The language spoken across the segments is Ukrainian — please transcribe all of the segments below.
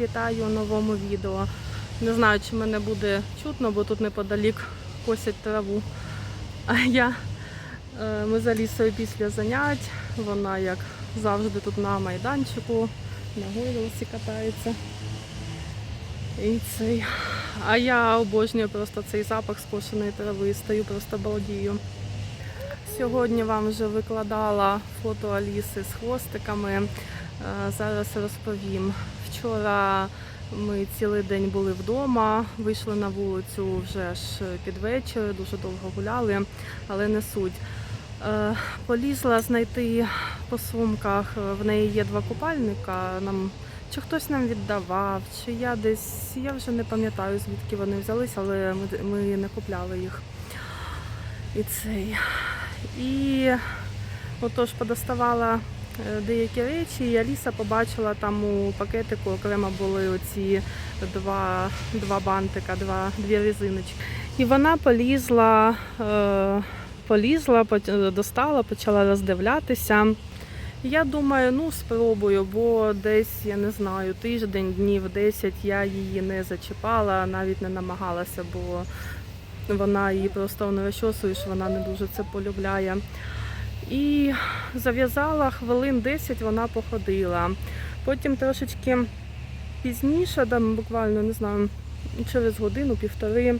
Вітаю у новому відео. Не знаю, чи мене буде чутно, бо тут неподалік косять траву. А я е, ми за лісою після занять. Вона, як завжди, тут на майданчику, на гойдалці катається. І цей. А я обожнюю просто цей запах скошеної трави, стою просто балдію. Сьогодні вам вже викладала фото Аліси з хвостиками. Е, Зараз розповім. Вчора ми цілий день були вдома, вийшли на вулицю вже ж під вечір, дуже довго гуляли, але не суть. Е, Полізла знайти по сумках. В неї є два купальника. Нам чи хтось нам віддавав, чи я десь. Я вже не пам'ятаю, звідки вони взялись, але ми, ми не купляли їх. І цей. І отож подоставала деякі речі, і Аліса побачила там у пакетику окремо були оці два, два бантика, два, дві резиночки. І вона полізла, е, полізла, достала, почала роздивлятися. Я думаю, ну спробую, бо десь, я не знаю, тиждень, днів 10 я її не зачіпала, навіть не намагалася, бо вона її просто не розчосуєш, вона не дуже це полюбляє. І зав'язала хвилин 10, вона походила. Потім трошечки пізніше, там буквально не знаю, через годину-півтори,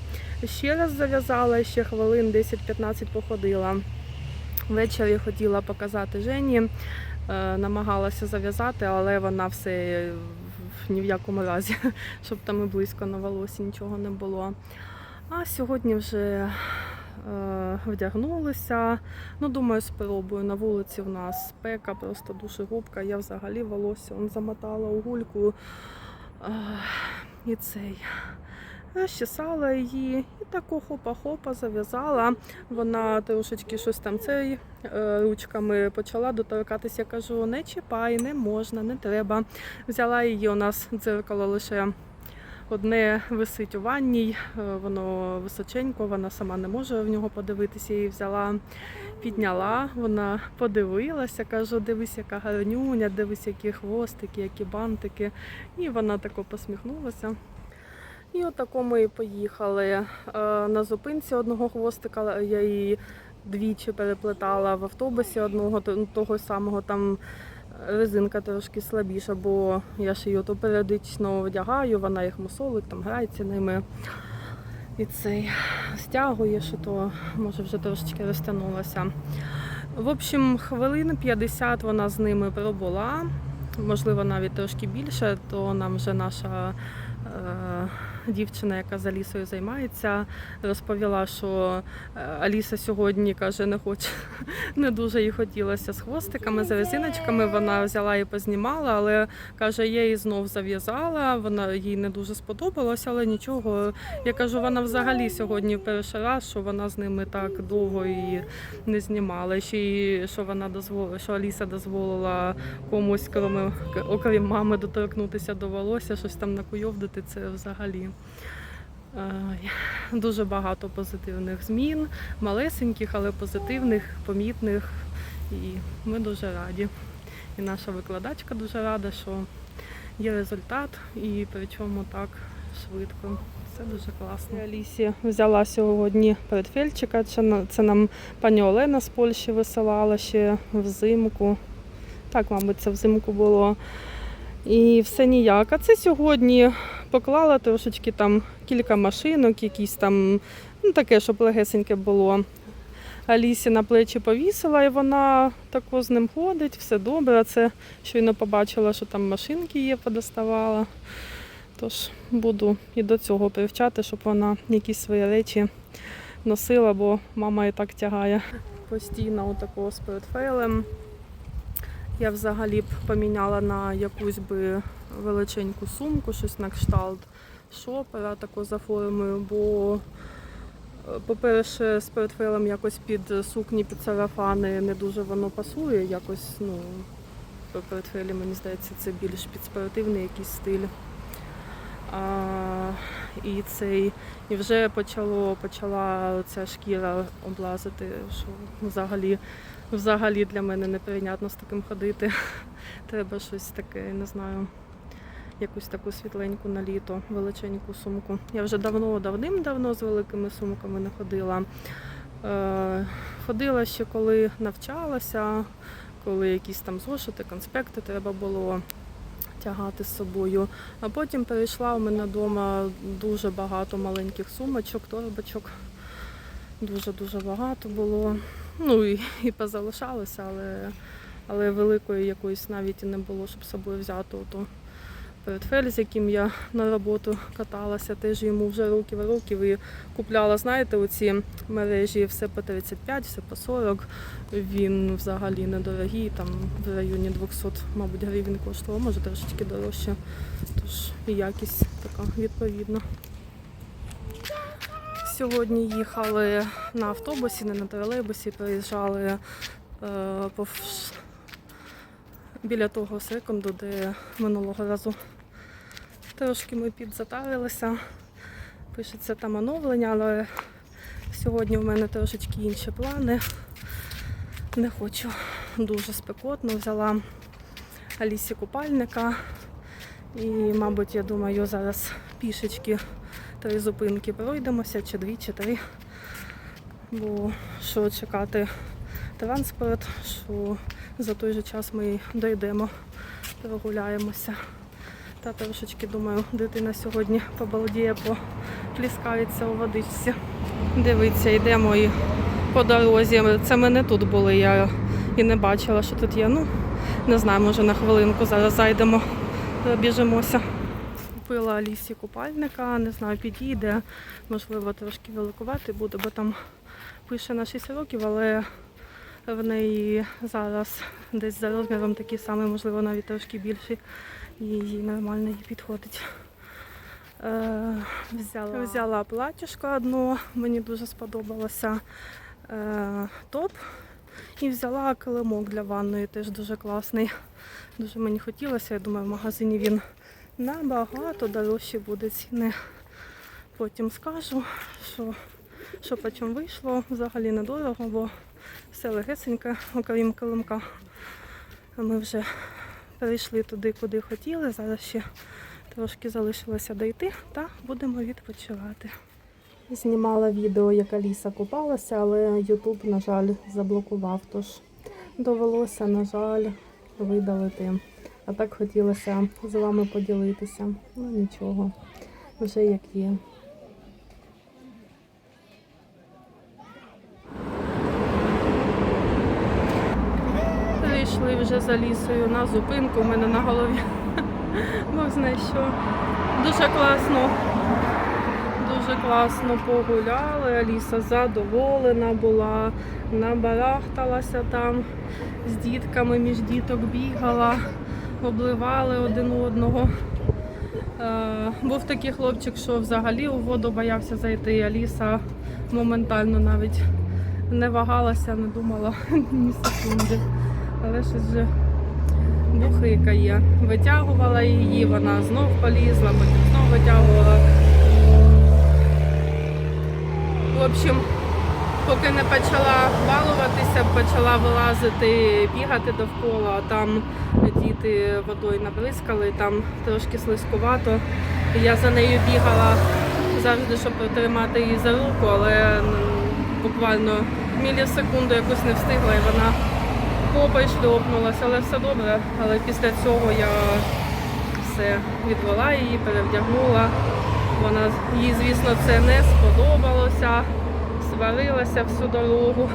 ще раз зав'язала, ще хвилин 10-15 походила. Ввечері хотіла показати Жені, е, намагалася зав'язати, але вона все в- ні в якому разі, щоб там і близько на волосі нічого не було. А сьогодні вже е, вдягнулися. Ну, думаю, спробую. На вулиці в нас спека, просто дуже губка. Я взагалі волосся он замотала у гульку. Е, і цей. Розчесала її і таку хопа-хопа зав'язала. Вона трошечки щось там цей е, ручками почала доторкатися. Я кажу, не чіпай, не можна, не треба. Взяла її, у нас дзеркало лише одне висить у ванній, е, воно височенько, вона сама не може в нього подивитися. Її взяла, підняла, вона подивилася, кажу, дивись, яка гарнюня, дивись, які хвостики, які бантики. І вона тако посміхнулася. І отако ми поїхали. Е, На зупинці одного хвостика я її двічі переплетала в автобусі одного того самого там резинка трошки слабіша, бо я ж її то періодично вдягаю, вона їх мусолить, там грається ними. І цей стягує, що то може вже трошечки розтягнулася. В общем, хвилин 50 вона з ними пробула, можливо, навіть трошки більше, то нам вже наша дівчина, яка за лісою займається, розповіла, що е, Аліса сьогодні каже, не хоче, не дуже їй хотілося з хвостиками, з резиночками. Вона взяла і познімала, але каже, я її знов зав'язала. Вона їй не дуже сподобалося, але нічого. Я кажу, вона взагалі сьогодні перший раз, що вона з ними так довго і не знімала. Ще й що вона дозволила, що Аліса дозволила комусь, крім, окрім мами, доторкнутися до волосся, щось там накуйовдити, це взагалі. Е, Дуже багато позитивних змін, малесеньких, але позитивних, помітних. І ми дуже раді. І наша викладачка дуже рада, що є результат, і причому так швидко. Це дуже класно. Алісі взяла сьогодні на- Це нам пані Олена з Польщі висилала ще взимку. Так, мабуть, це взимку було. І все ніяк. А це сьогодні поклала трошечки там кілька машинок, якісь там, ну таке, щоб легесеньке було. Алісі на плечі повісила, і вона тако з ним ходить, все добре. А Це щойно побачила, що там машинки є, подоставала. Тож буду і до цього привчати, щоб вона якісь свої речі носила, бо мама і так тягає. Постійно отакого з портфелем. Я взагалі б поміняла на якусь би величеньку сумку, щось на кшталт шопера таку за формою, бо, е, по-перше, з портфелем якось під сукні, під сарафани не дуже воно пасує. Якось, ну, по портфелі, мені здається, це більш під спортивний якийсь стиль. І цей, і вже почало, почала ця шкіра облазити, що взагалі, взагалі для мене неприйнятно з таким ходити. Треба щось таке, не знаю, якусь таку світленьку на літо, величеньку сумку. Я вже давно, давним-давно з великими сумками не ходила. Е, ходила ще коли навчалася, коли якісь там зошити, конспекти треба було тягати з собою. А потім перейшла у мене вдома дуже багато маленьких сумочок, торбочок. Дуже-дуже багато було. Ну і, і позалишалося, але, але великої якоїсь навіть і не було, щоб з собою взяти портфель, з яким я на роботу каталася, теж йому вже років років і купляла, знаєте, оці мережі все по 35, все по 40. Він взагалі недорогий, там в районі 200, мабуть, гривень коштував, може трошечки дорожче. Тож і якість така відповідна. Сьогодні їхали на автобусі, не на тролейбусі, приїжджали е, повз біля того секунду, де минулого разу трошки ми підзатарилися. Пишеться там оновлення, але сьогодні в мене трошечки інші плани. Не хочу дуже спекотно. Взяла Алісі купальника. І, мабуть, я думаю, зараз пішечки три зупинки пройдемося, чи дві, чи три. Бо що чекати транспорт, що за той же час ми дійдемо, прогуляємося. Та трошечки, думаю, дитина сьогодні побалдіє, попліскається у водичці. Дивіться, йдемо і по дорозі. Це ми не тут були, я і не бачила, що тут є. Ну, не знаю, може на хвилинку зараз зайдемо, біжимося. Купила Алісі купальника, не знаю, підійде, можливо, трошки великувати буде, бо там пише на 6 років, але в неї зараз десь за розміром такий самий, можливо, навіть трошки більший. Їй нормально їй підходить. Е, взяла, взяла платьишко одно, мені дуже сподобалося е, топ. І взяла килимок для ванної, теж дуже класний. Дуже мені хотілося. Я думаю, в магазині він набагато дорожче буде ціни. Потім скажу, що, що по чому вийшло. Взагалі недорого, бо все легесеньке, окрім килимка. Ми вже перейшли туди, куди хотіли. Зараз ще трошки залишилося дойти та будемо відпочивати. Знімала відео, як Аліса купалася, але Ютуб, на жаль, заблокував. Тож довелося, на жаль, видалити. А так хотілося з вами поділитися. Ну нічого, вже як є. Прийшли вже за лісою на зупинку, у мене на голові. Бог знає що. Дуже класно. Дуже класно погуляли. Аліса задоволена була, набарахталася там з дітками, між діток бігала, обливали один одного. Е, був такий хлопчик, що взагалі у воду боявся зайти. Аліса моментально навіть не вагалася, не думала ні секунди. Але щось вже бухикає. Витягувала її, вона знов полізла, потім знов витягувала. В общем, поки не почала балуватися, почала вилазити, бігати довкола, а там діти водою набризкали, там трошки слизькувато. Я за нею бігала завжди, щоб потримати її за руку, але буквально мілісекунду якусь не встигла і вона попа шльопнулася, але все добре. Але після цього я все відвела її, перевдягнула. Вона їй, звісно, це не сподобалося. Сварилася всю дорогу,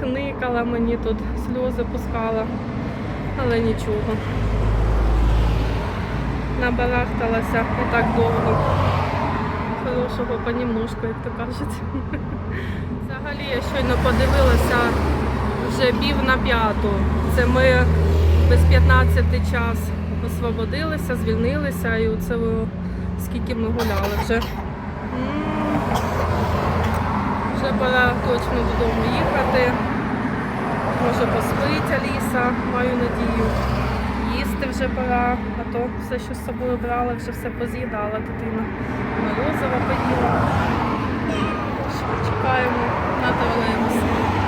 хникала мені тут, сльози пускала, але нічого. Набарахталася і так довго. Хорошого понемножку, як то кажуть. Взагалі я щойно подивилася вже пів на п'яту. Це ми без 15 час освободилися, звільнилися і оце скільки ми гуляли вже. Вже пора точно додому їхати. Може поспить Аліса, маю надію. Їсти вже пора, а то все, що з собою брала, вже все поз'їдала дитина. Морозиво поїла. Чекаємо на.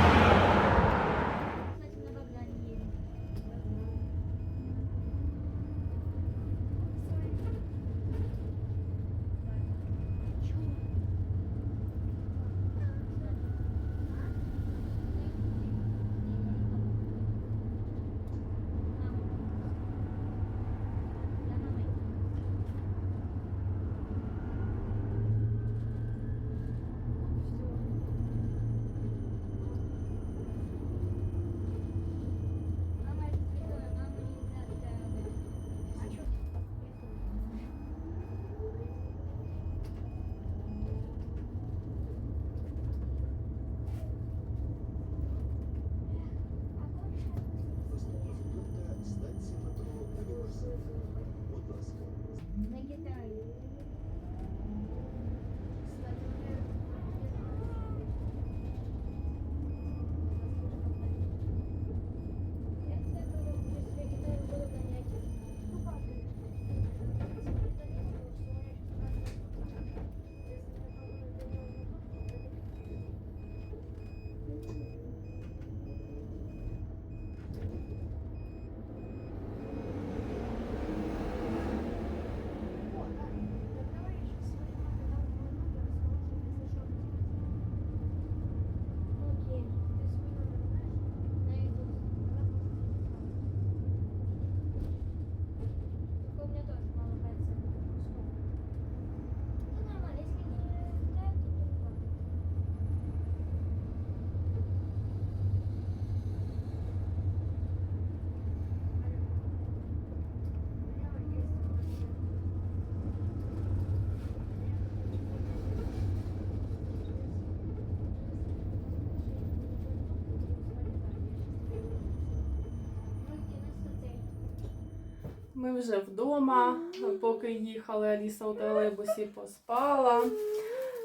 Ми вже вдома, поки їхали, Аліса у тролейбусі поспала.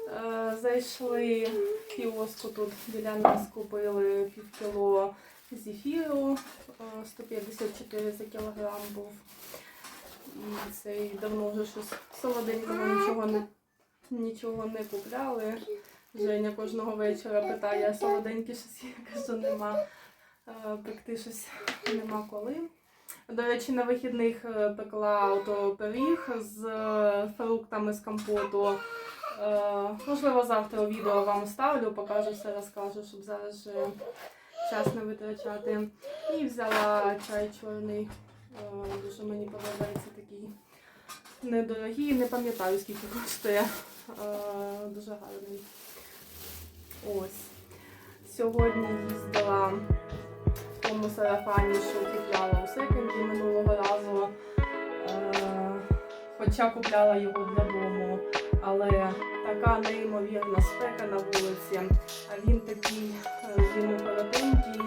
Е, Зайшли в кіоску тут біля нас купили пів кіло зефіру, е, 154 за кілограм був. Це і давно вже щось солоденького нічого не, нічого не купляли. Женя кожного вечора питає, солоденьке щось є, кажу, нема. Е, Пекти щось нема коли. До речі, на вихідних е, пекла пиріг з е, фруктами з компоту. Е, Можливо, завтра відео вам ставлю, покажу все, розкажу, щоб зараз час не витрачати. І взяла чай чорний. Дуже мені подобається такий недорогий, не пам'ятаю скільки коштує. Дуже гарний. Ось. Сьогодні їздила тому сарафані, що купляла у минулого разу. Е, Хоча купляла його для дому, але така неймовірна спека на вулиці. А він такий, е, він коротенький,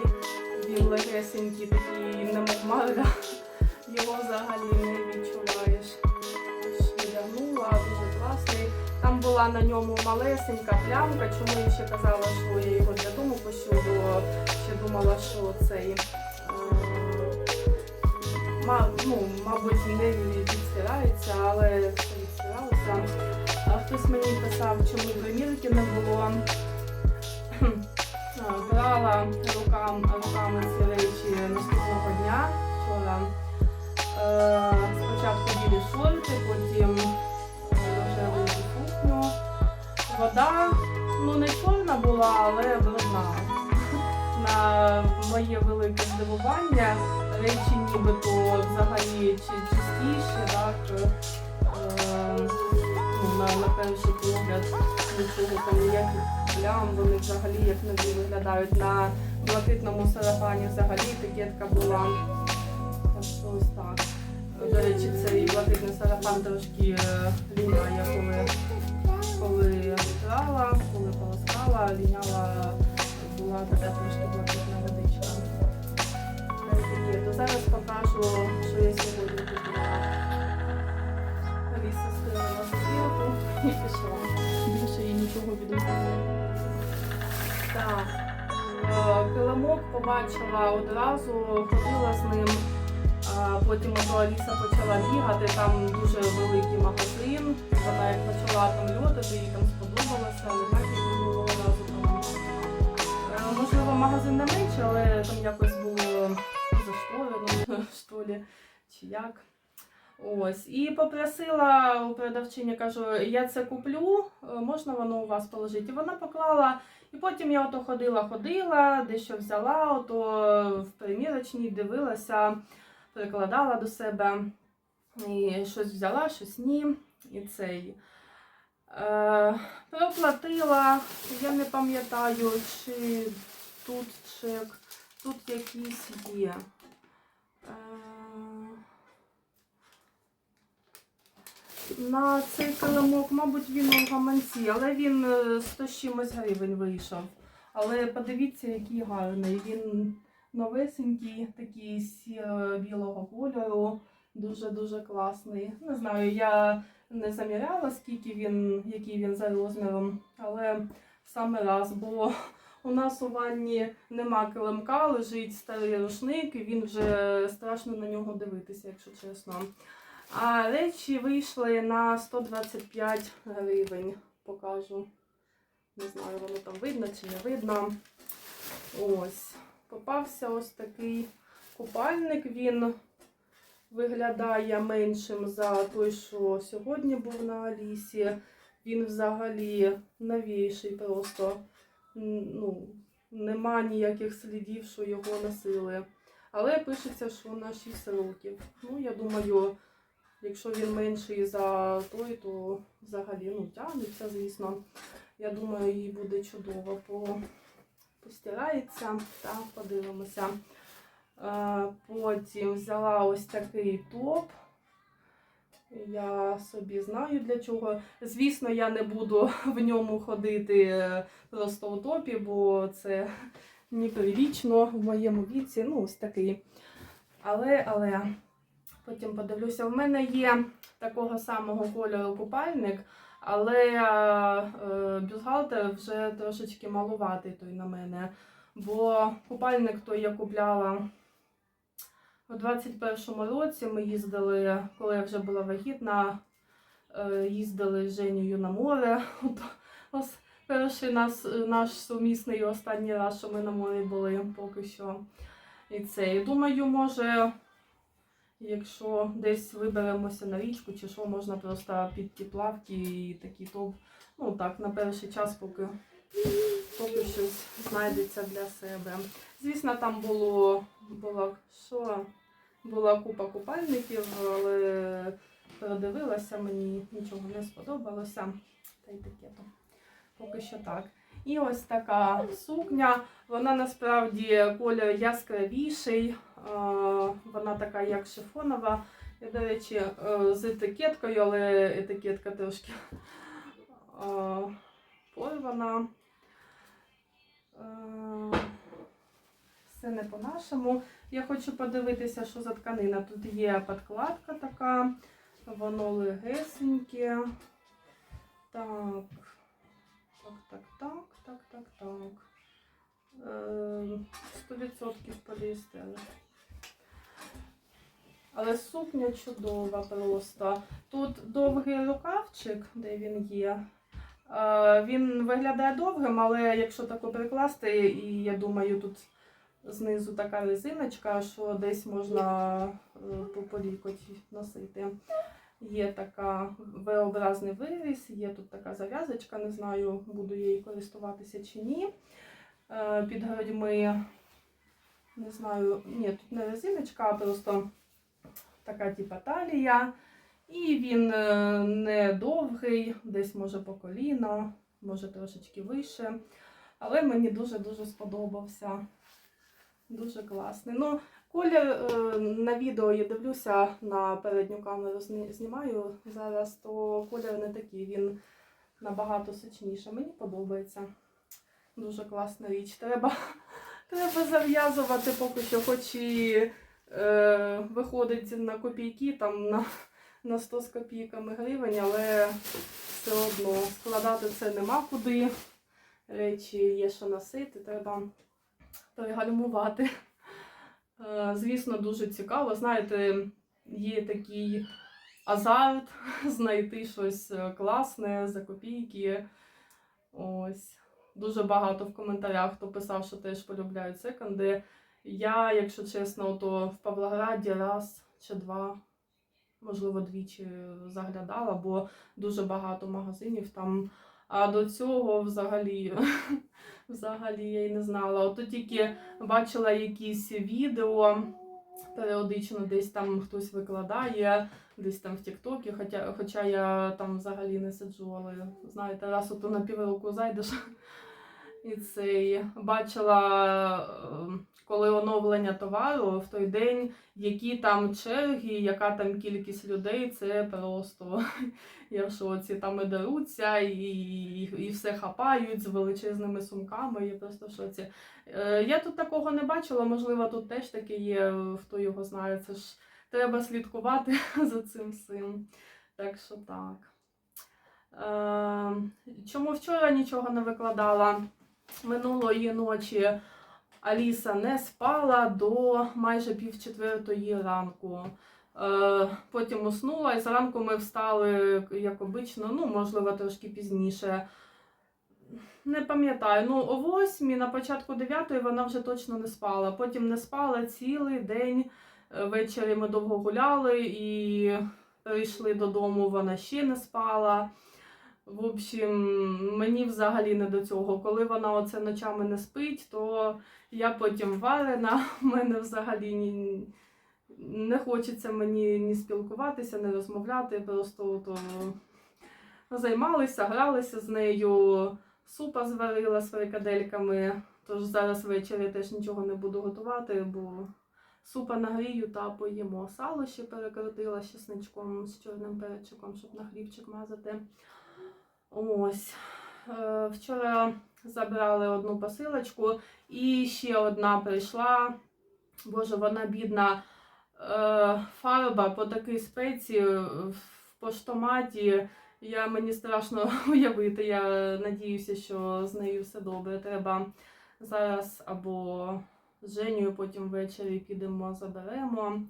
він легесенький, такий немов марга. Його взагалі не відчуваєш. Була на ньому малесенька плямка, чому я ще казала, що я його для дому пощу, ще думала, що цей. е, ну, мабуть, не відстирається, але все відстиралося. Хтось мені писав, чому примірки не було. Брала рукам, руками ці речі наступного дня вчора. Е, спочатку білі шорти, потім Вода ну не чорна була, але брудна. На моє велике здивування речі нібито взагалі чи- чистіші, так. Е, ну, на, на перший погляд нічого там ніяких плям, вони взагалі як нові виглядають. На блакитному сарафані взагалі етикетка була. Так що ось так. До речі, цей блакитний сарафан трошки е, ліняє, коли, коли брала, коли полоскала, ліняла, була така трошки блакитна водичка. Етикету. Зараз покажу, що я сьогодні купила. Аліса скинула стрілку і пішла. Більше їй нічого відмовляє. Так. Е, Килимок побачила одразу, ходила з ним. Потім Аліса почала бігати, там дуже великий магазин. Вона як почала там льотати, їй там сподобалося, не так як минулого разу там. Е, Можливо, магазин не менше, але там якось було зашторено, що ли, чи як. Ось. І попросила у продавчині, кажу, я це куплю, е, можна воно у вас положити. І вона поклала, і потім я ото ходила, ходила, дещо взяла, ото в примірочній дивилася, перекладала до себе. І щось взяла, щось ні. І цей. Е, проплатила, я не пам'ятаю, чи тут чек, тут якийсь є. Е, на цей килимок, мабуть, він у гаманці, але він е, 100 чимось гривень вийшов. Але подивіться, який гарний. Він новесенький, такий сіро-білого кольору. Дуже-дуже класний. Не знаю, я не заміряла, скільки він, який він за розміром, але саме раз, бо у нас у ванні нема килимка, лежить старий рушник, і він вже страшно на нього дивитися, якщо чесно. А речі вийшли на 125 гривень. Покажу. Не знаю, воно там видно чи не видно. Ось. Попався ось такий купальник. Він виглядає меншим за той, що сьогодні був на Алісі. Він взагалі новіший просто. Ну, нема ніяких слідів, що його носили. Але пишеться, що на 6 років. Ну, я думаю, якщо він менший за той, то взагалі ну, тягнеться, звісно. Я думаю, їй буде чудово. По... Постирається та подивимося. Е, Потім взяла ось такий топ. Я собі знаю для чого. Звісно, я не буду в ньому ходити е, просто у топі, бо це неприлічно в моєму віці. Ну, ось такий. Але, але Потім подивлюся. В мене є такого самого кольору купальник, але е, бюстгальтер вже трошечки малуватий той на мене. Бо купальник той я купляла у 21-му році. Ми їздили, коли я вже була вагітна, е, їздили з Женєю на море. Ось перший нас, наш сумісний останній раз, що ми на морі були поки що. І це. Думаю, може, якщо десь виберемося на річку, чи що, можна просто під ті плавки і такий топ. Ну так, на перший час, поки, поки щось знайдеться для себе. Звісно, там було була, що, була купа купальників, але передивилася, мені нічого не сподобалося. Та й таке то. Поки що так. І ось така сукня. Вона насправді колір яскравіший, е, вона така як шифонова. І, до речі, е, з етикеткою, але етикетка трошки е, порвана. Все не по-нашому. Я хочу подивитися, що за тканина. Тут є подкладка така, воно легесеньке. Так. Так, так, так, так, так, так. Е, 100% поліестер. Але сукня чудова просто. Тут довгий рукавчик, де він є. Е, Він виглядає довгим, але якщо тако прикласти, і я думаю, тут знизу така резиночка, що десь можна е, по полікоті носити. Є така V-образний виріз, є тут така зав'язочка, не знаю, буду її користуватися чи ні. Е, Під грудьми, не знаю, ні, тут не резиночка, а просто така типа талія. І він е, не довгий, десь може по коліно, може трошечки вище. Але мені дуже-дуже сподобався. Дуже класний. Ну, Колір е, на відео я дивлюся на передню камеру, знімаю зараз, то колір не такий, він набагато сочніше. Мені подобається. Дуже класна річ. Треба, треба зав'язувати поки що, хоч і е, виходить на копійки, там на, на 100 з копійками гривень, але все одно складати це нема куди. Речі є що носити, треба перегальмувати. Е, Звісно, дуже цікаво. Знаєте, є такий азарт знайти щось е, класне за копійки. Ось. Дуже багато в коментарях хто писав, що теж полюбляють секонди. Я, якщо чесно, то в Павлограді раз чи два, можливо, двічі заглядала, бо дуже багато магазинів там. А до цього взагалі, взагалі я й не знала. Ото тільки бачила якісь відео, періодично десь там хтось викладає, десь там в Тіктокі, хоча, хоча я там взагалі не сиджу, але знаєте, раз ото на півроку зайдеш. І цей бачила, е, коли оновлення товару в той день, які там черги, яка там кількість людей, це просто я в шоці. Там і деруться, і, і, і все хапають з величезними сумками. Я просто в шоці. Е, Я тут такого не бачила, можливо, тут теж таке є, хто його знає. Це ж треба слідкувати за цим всім. Так що так. Е, Чому вчора нічого не викладала? Минулої ночі Аліса не спала до майже пів четвертої ранку. Е, Потім уснула, і зранку ми встали, як обично, ну, можливо, трошки пізніше. Не пам'ятаю, ну о восьмій, на початку дев'ятої вона вже точно не спала. Потім не спала цілий день. Е, Ввечері ми довго гуляли і прийшли додому, вона ще не спала. В общем, мені взагалі не до цього. Коли вона оце ночами не спить, то я потім варена, в мене взагалі ні, не хочеться мені ні спілкуватися, ні розмовляти. Просто то займалися, гралися з нею, супа зварила з фрикадельками. Тож зараз ввечері теж нічого не буду готувати, бо супа нагрію та поїмо. Сало ще перекрутила з чесничком, з чорним перчиком, щоб на хлібчик мазати. Ось. Е, Вчора забрали одну посилочку, і ще одна прийшла. Боже, вона бідна. е, фарба по такій спеці в поштоматі. Я мені страшно уявити. Я надіюся, що з нею все добре. Треба зараз або з Женєю потім ввечері підемо, заберемо.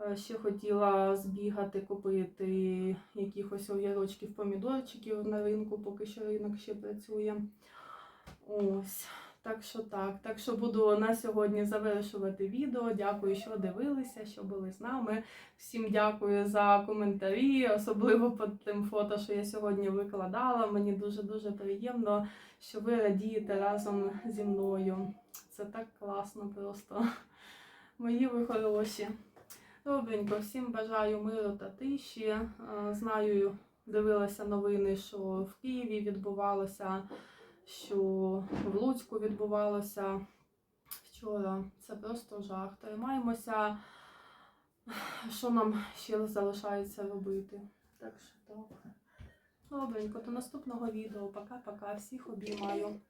Е, Ще хотіла збігати, купити якихось огірочків, помідорчиків на ринку, поки що ринок ще працює. Ось. Так що так. Так що буду на сьогодні завершувати відео. Дякую, що дивилися, що були з нами. Всім дякую за коментарі, особливо під тим фото, що я сьогодні викладала. Мені дуже-дуже приємно, що ви радієте разом зі мною. Це так класно просто. Мої ви хороші. Добренько, всім бажаю миру та тиші. Е, Знаю, дивилася новини, що в Києві відбувалося, що в Луцьку відбувалося вчора. Це просто жах. Тримаємося, що нам ще залишається робити. Так що так. Добренько, до наступного відео. Пока-пока. Всіх обіймаю.